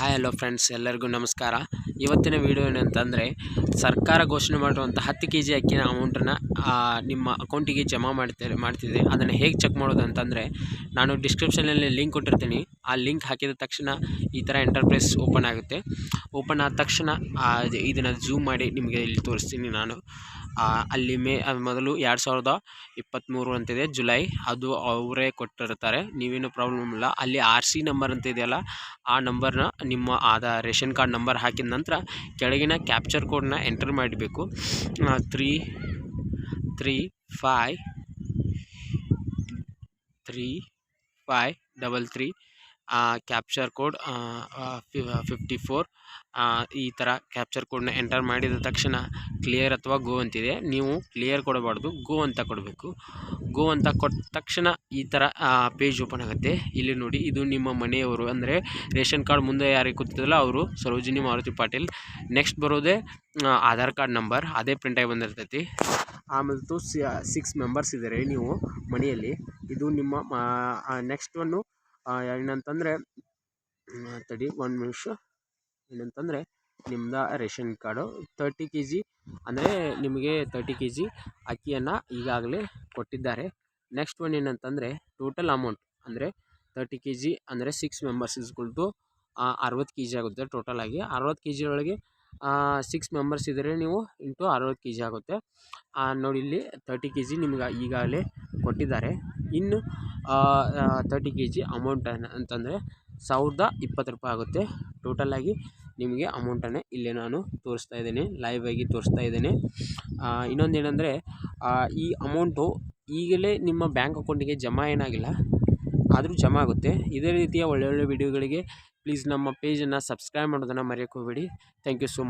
Hi hello friends, ಎಲ್ಲರಿಗೂ ನಮಸ್ಕಾರ. ಇವತ್ತಿನ ವಿಡಿಯೋ ಏನಂತಂದರೆ, ಸರ್ಕಾರ ಘೋಷಣೆ ಮಾಡಿರುವಂಥ ಹತ್ತು ಕೆ ಜಿ ಅಕ್ಕಿನ ಅಮೌಂಟನ್ನು ನಿಮ್ಮ ಅಕೌಂಟಿಗೆ ಜಮಾ ಮಾಡ್ತಾರೆ ಮಾಡ್ತಿದೆ. ಅದನ್ನು ಹೇಗೆ ಚೆಕ್ ಮಾಡೋದು ಅಂತಂದರೆ, ನಾನು ಡಿಸ್ಕ್ರಿಪ್ಷನಲ್ಲಿ ಲಿಂಕ್ ಕೊಟ್ಟಿರ್ತೀನಿ. ಆ ಲಿಂಕ್ ಹಾಕಿದ ತಕ್ಷಣ ಈ ಥರ ಎಂಟರ್ಪ್ರೈಸ್ ಓಪನ್ ಆಗುತ್ತೆ. ಓಪನ್ ಆದ ತಕ್ಷಣ ಇದನ್ನು ಝೂಮ್ ಮಾಡಿ ನಿಮಗೆ ಇಲ್ಲಿ ತೋರಿಸ್ತೀನಿ ನಾನು. ಅಲ್ಲಿ ಮೇ ಮೊದಲು ಎರಡು ಸಾವಿರದ ಇಪ್ಪತ್ತ್ಮೂರು ಅಂತಿದೆ, ಜುಲೈ. ಅದು ಅವರೇ ಕೊಟ್ಟಿರ್ತಾರೆ ನೀವೇನು ಪ್ರಾಬ್ಲಮ್ ಇಲ್ಲ. ಅಲ್ಲಿ ಆರ್ ಸಿ ನಂಬರ್ ಅಂತ ಇದೆಯಲ್ಲ, ಆ ನಂಬರ್ನ ನಿಮ್ಮ ಆಧಾರ್, ರೇಷನ್ ಕಾರ್ಡ್ ನಂಬರ್ ಹಾಕಿದ ನಂತರ ಕೆಳಗಿನ ಕ್ಯಾಪ್ಚರ್ ಕೋಡ್ನ ಎಂಟರ್ ಮಾಡಬೇಕು. Three three five three five double three capture code fifty four ಈ ಥರ ಕ್ಯಾಪ್ಚರ್ ಕೋಡ್ನ ಎಂಟರ್ ಮಾಡಿದ ತಕ್ಷಣ ಕ್ಲಿಯರ್ ಅಥವಾ ಗೋ ಅಂತಿದೆ. ನೀವು ಕ್ಲಿಯರ್ ಕೊಡಬಾರ್ದು, ಗೋ ಅಂತ ಕೊಡಬೇಕು. ಗೋ ಅಂತ ಕೊಟ್ಟ ತಕ್ಷಣ ಈ ಥರ ಪೇಜ್ ಓಪನ್ ಆಗುತ್ತೆ. ಇಲ್ಲಿ ನೋಡಿ, ಇದು ನಿಮ್ಮ ಮನೆಯವರು, ಅಂದರೆ ರೇಷನ್ ಕಾರ್ಡ್ ಮುಂದೆ ಯಾರಿಗೆ ಕೂತಿದ್ದಲ್ಲ ಅವರು, ಸರೋಜಿನಿ ಮಾರುತಿ ಪಾಟೀಲ್. ನೆಕ್ಸ್ಟ್ ಬರೋದೇ ಆಧಾರ್ ಕಾರ್ಡ್ ನಂಬರ್, ಅದೇ ಪ್ರಿಂಟಾಗಿ ಬಂದಿರ್ತೈತಿ. ಆಮೇಲೆ ತು ಸಿಕ್ಸ್ ಮೆಂಬರ್ಸ್ ಇದ್ದಾರೆ ನೀವು ಮನೆಯಲ್ಲಿ. ಇದು ನಿಮ್ಮ ನೆಕ್ಸ್ಟ್ ಒನ್ನು ಏನಂತಂದರೆ ತಡಿ, ಒಂದು ನಿಮಿಷ. ಏನಂತಂದರೆ, ನಿಮ್ದು ration card thirty K G ಅಂದರೆ ನಿಮಗೆ ತರ್ಟಿ ಕೆ ಜಿ ಅಕ್ಕಿಯನ್ನು ಈಗಾಗಲೇ ಕೊಟ್ಟಿದ್ದಾರೆ. ನೆಕ್ಸ್ಟ್ ಒನ್ ಏನಂತಂದರೆ ಟೋಟಲ್ ಅಮೌಂಟ್ ಅಂದರೆ ತರ್ಟಿ ಕೆ ಜಿ ಅಂದರೆ ಸಿಕ್ಸ್ ಮೆಂಬರ್ಸ್ ಅರವತ್ತು ಕೆ ಜಿ ಆಗುತ್ತೆ ಟೋಟಲ್ ಆಗಿ. ಅರವತ್ತು ಕೆ ಜಿ ಒಳಗೆ ಸಿಕ್ಸ್ ಮೆಂಬರ್ಸ್ ಇದ್ದರೆ ನೀವು ಇಂಟು ಅರವತ್ತು ಕೆ ಜಿ ಆಗುತ್ತೆ ನೋಡಿ ಇಲ್ಲಿ ತರ್ಟಿ ಕೆ ಜಿ ನಿಮ್ಗೆ ಈಗಾಗಲೇ ಕೊಟ್ಟಿದ್ದಾರೆ. ಇನ್ನು ತರ್ಟಿ ಕೆ ಜಿ ಅಮೌಂಟ್ ಅಂತಂದರೆ ಸಾವಿರದ ಇಪ್ಪತ್ತು ರೂಪಾಯಿ ಆಗುತ್ತೆ. ಟೋಟಲಾಗಿ ನಿಮಗೆ ಅಮೌಂಟನ್ನೇ ಇಲ್ಲಿ ನಾನು ತೋರಿಸ್ತಾ ಇದ್ದೀನಿ ಲೈವ್ ಆಗಿ ತೋರಿಸ್ತಾ ಇದ್ದೇನೆ. ಇನ್ನೊಂದು ಏನಂದರೆ ಈ ಅಮೌಂಟು ಈಗಲೇ ನಿಮ್ಮ ಬ್ಯಾಂಕ್ ಅಕೌಂಟಿಗೆ ಜಮಾ ಏನಾಗಿಲ್ಲ. ಆದರೂ ಜಮಾ ಆಗುತ್ತೆ. ಇದೇ ರೀತಿಯ ಒಳ್ಳೊಳ್ಳೆ ವಿಡಿಯೋಗಳಿಗೆ ಪ್ಲೀಸ್ ನಮ್ಮ ಪೇಜನ್ನು ಸಬ್ಸ್ಕ್ರೈಬ್ ಮಾಡೋದನ್ನು ಮರೆಯೋಕ್ಕೆ ಹೋಗಬೇಡಿ. Thank you so much